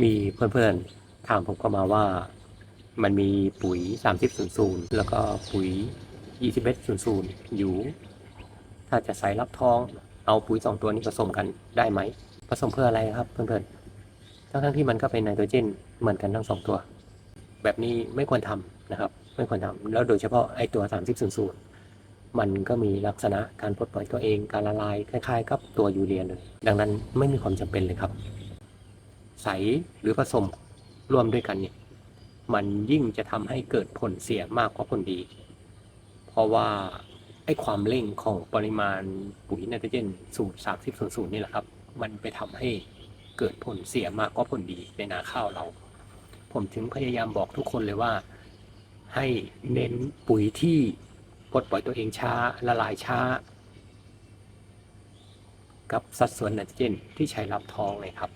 มีเพื่อนๆ ถามผมก็มาว่า มันมีปุ๋ย 3000 แล้วก็ปุ๋ย 2100 อยู่ ถ้าจะใส่รับท้อง เอาปุ๋ยสองตัวนี้ผสมกันได้ไหม ผสมเพื่ออะไรครับเพื่อนๆ ทั้งๆที่มันก็เป็นไนโตรเจนเหมือนกันทั้งสองตัว แบบนี้ไม่ควรทำนะครับ ไม่ควรทำแล้วโดยเฉพาะไอ้ตัว 3000มันก็มีลักษณะการปลดปล่อยตัวเองการละลายคล้ายๆ กับตัวยูเรียเลย ดังนั้นไม่มีความจำเป็นเลยครับ ใสหรือผสมร่วมด้วยกันเนี่ยมันยิ่งจะทำให้เกิดผลเสียมากกว่าผลดี เพราะว่าไอ้ความเร่งของปริมาณปุ๋ยไนโตรเจนสูตร30 0 0นี่แหละครับ มันไปทำให้เกิดผลเสียมากกว่าผลดีในนาข้าวเรา ผมถึงพยายามบอกทุกคนเลยว่า ให้เน้นปุ๋ยที่ปลดปล่อยตัวเองช้าละลายช้า กับสัดส่วนไนโตรเจนที่ใช้รับท้องเลยครับ